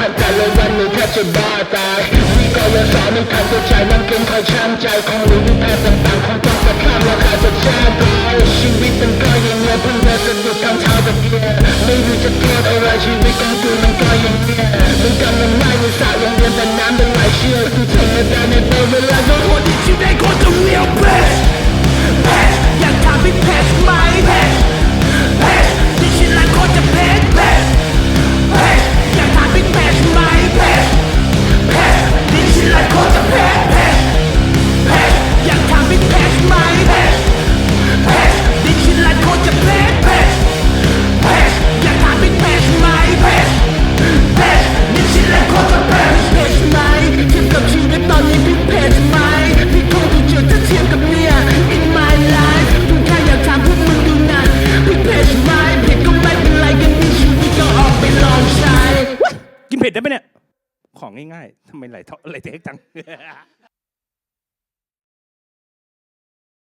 ผัดแต่ละวันหนูแทบจะบ้าตายมีกอยสาไม่ทันตัวใจนั่งกินข้าวช่างใจของหนูที่แพทย์ต่างๆคงต้องประคับราคาจะแช่ตายชีวิตมันก็ยัย่างเงี้ยเพิ่งเริ่มจะหยุดทางเท้าตะเกียไม่รู้จะเทียบอะไรชีวิตของกูมันก็ยัย่างเงี้ยมันกำลังไม่มีสาอย่างเดียวแต่น้ำเป็นไหลเชี่ยวกูทนไม่ได้น กินเผ็ดได้ไหมเนี่ย ของง่ายๆทำไมไหลเท่าไหลเทกจัง